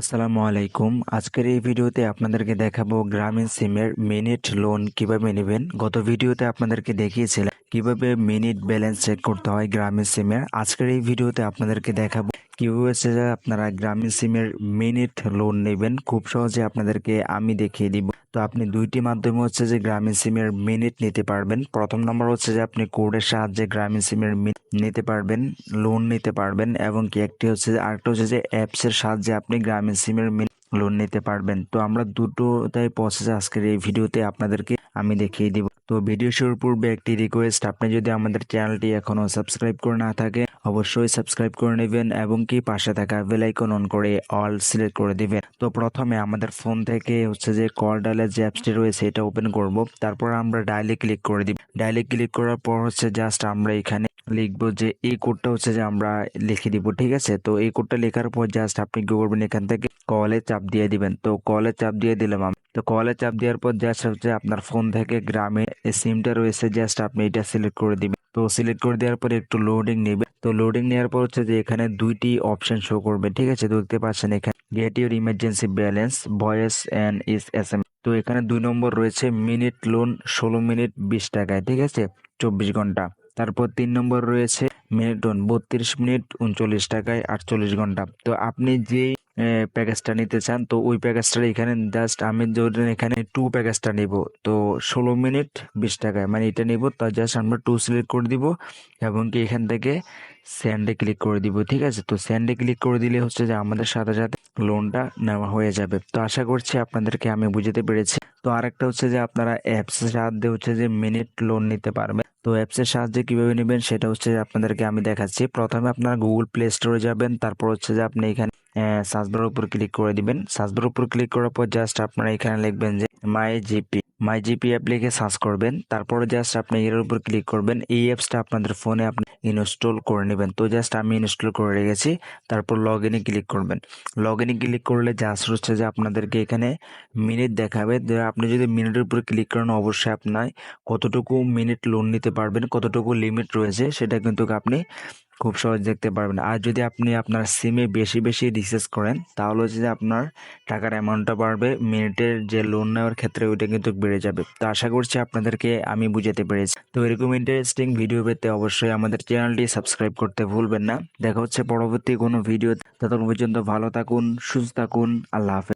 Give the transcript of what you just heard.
আসসালামু আলাইকুম। আজকের এই ভিডিওতে আপনাদেরকে দেখাবো গ্রামীণ সিমের মিনিট লোন কীভাবে নেবেন। গত ভিডিওতে আপনাদেরকে দেখিয়েছিলাম কীভাবে মিনিট ব্যালেন্স চেক করতে হয় গ্রামীণ সিমের। আজকের এই ভিডিওতে আপনাদেরকে দেখাবো কীভাবে আপনারা গ্রামীণ সিমের মিনিট লোন নেবেন। খুব সহজে আপনাদেরকে আমি দেখিয়ে দিব। তো আপনি দুইটি মাধ্যমে হচ্ছে যে গ্রামীণ সিমের মিনিট নিতে পারবেন। প্রথম নম্বর হচ্ছে যে আপনি কোডের সাহায্যে গ্রামীণ সিমের নিতে পারবেন লোন নিতে পারবেন এবং কি একটি হচ্ছে যে আরেকটা হচ্ছে যে অ্যাপসের সাহায্যে আপনি গ্রামীণ সিমের লোন নিতে পারবেন। তো আমরা দুটোটাই প্রসেস আজকের এই ভিডিওতে আপনাদেরকে আমি দেখিয়ে দিব। তো ভিডিও শুরুর পূর্বে একটি রিকোয়েস্ট আপনি যদি আমাদের চ্যানেলটি এখনও সাবস্ক্রাইব করে না থাকে, অবশ্যই সাবস্ক্রাইব করে নেবেন এবং কি পাশে থাকা বেলাইকন অন করে অল সিলেক্ট করে দিবেন। তো প্রথমে আমাদের ফোন থেকে হচ্ছে যে কল ডায়ালের যে অ্যাপসটি রয়েছে, এটা ওপেন করব। তারপর আমরা ডায়ালে ক্লিক করে দিব। ডায়ালে ক্লিক করার পর হচ্ছে জাস্ট আমরা এখানে লিখব যে, এই কোডটা হচ্ছে যে আমরা লিখে দিব, ঠিক আছে? তো এই কোডটা লেখার পর জাস্ট আপনি কি করবেন এখান থেকে কলে চাপ দিয়ে দিবেন। তো কলে চাপ দিয়ে দিলাম আমি। তো কলে চাপ দেওয়ার পর জাস্ট হচ্ছে আপনার ফোন থেকে গ্রামে সিমটা রয়েছে জাস্ট আপনি এটা সিলেক্ট করে দিবেন। তো সিলেক্ট করে দেওয়ার পর একটু লোডিং নেবে তো লোডিং নেওয়ার পর হচ্ছে যে এখানে দুইটি অপশন শো করবে, ঠিক আছে? দেখতে পাচ্ছেন এখানে get your emergency balance voice and is S M তো এখানে দুই নম্বর রয়েছে মিনিট লোন ষোলো মিনিট বিশ টাকায়, ঠিক আছে? চব্বিশ ঘণ্টা। তারপর তিন নম্বর রয়েছে মিনিট লোন বত্রিশ মিনিট উনচল্লিশ টাকায় আটচল্লিশ ঘণ্টা। তো আপনি যেই প্যাকেজটা নিতে চান, তো ওই প্যাকেজটা এখানে জাস্ট আমি ধরেন এখানে টু প্যাকেজটা নিব। তো ষোলো মিনিট বিশ টাকায় মানে এটা নিব, তা জাস্ট আমরা টু সিলেক্ট করে দিব এবং কি এখান থেকে স্যান্ডে ক্লিক করে দিব, ঠিক আছে? তো স্যান্ডে ক্লিক করে দিলে হচ্ছে যে আমাদের সাথে সাথে লোনটা নেওয়া হয়ে যাবে। তো আশা করছি আপনাদেরকে আমি বুঝতে পেরেছি। তো আরেকটা হচ্ছে যে আপনারা অ্যাপসের সাহায্যে হচ্ছে যে মিনিট লোন নিতে পারবেন। তো অ্যাপসের সাহায্যে কীভাবে নেবেন সেটা হচ্ছে আপনাদেরকে আমি দেখাচ্ছি। প্রথমে আপনারা গুগল প্লে স্টোরে যাবেন, তারপর হচ্ছে যে আপনি এখানে সার্চবারের উপর ক্লিক করে দিবেন। সার্চবারের উপর ক্লিক করার পর জাস্ট আপনারা এখানে লিখবেন যে my GP my GP app লিখে সার্চ করবেন। তারপরে জাস্ট আপনি এর উপর ক্লিক করবেন। এই অ্যাপসটা আপনাদের ফোনে আপনি ইনস্টল করে নেবেন। তো জাস্ট আমি ইনস্টল করে রেখেছি। তারপর লগ ইনে ক্লিক করবেন। লগ ইনে ক্লিক করলে জাস্ট হচ্ছে যে আপনাদেরকে এখানে মিনিট দেখাবে। আপনি যদি মিনিটের উপর ক্লিক করেন, অবশ্যই আপনার কতটুকু মিনিট লোন নিতে পারবেন, কতটুকু লিমিট রয়েছে, সেটা কিন্তু আপনি খুব সহজ দেখতে পারবেন। আর যদি আপনি আপনার সিমে বেশি বেশি রিচার্জ করেন, তাহলে হচ্ছে যে আপনার টাকার অ্যামাউন্টটা বাড়বে মিনিটের যে লোন নেওয়ার ক্ষেত্রে ওইটা কিন্তু বেড়ে যাবে। তো আশা করছি আপনাদেরকে আমি বুঝাতে পেরেছি। তো এরকম ইন্টারেস্টিং ভিডিও পেতে অবশ্যই আমাদের চ্যানেলটি সাবস্ক্রাইব করতে ভুলবেন না। দেখা হচ্ছে পরবর্তী কোনো ভিডিও ততক্ষণ পর্যন্ত ভালো থাকুন, সুস্থ থাকুন, আল্লাহ হাফেজ।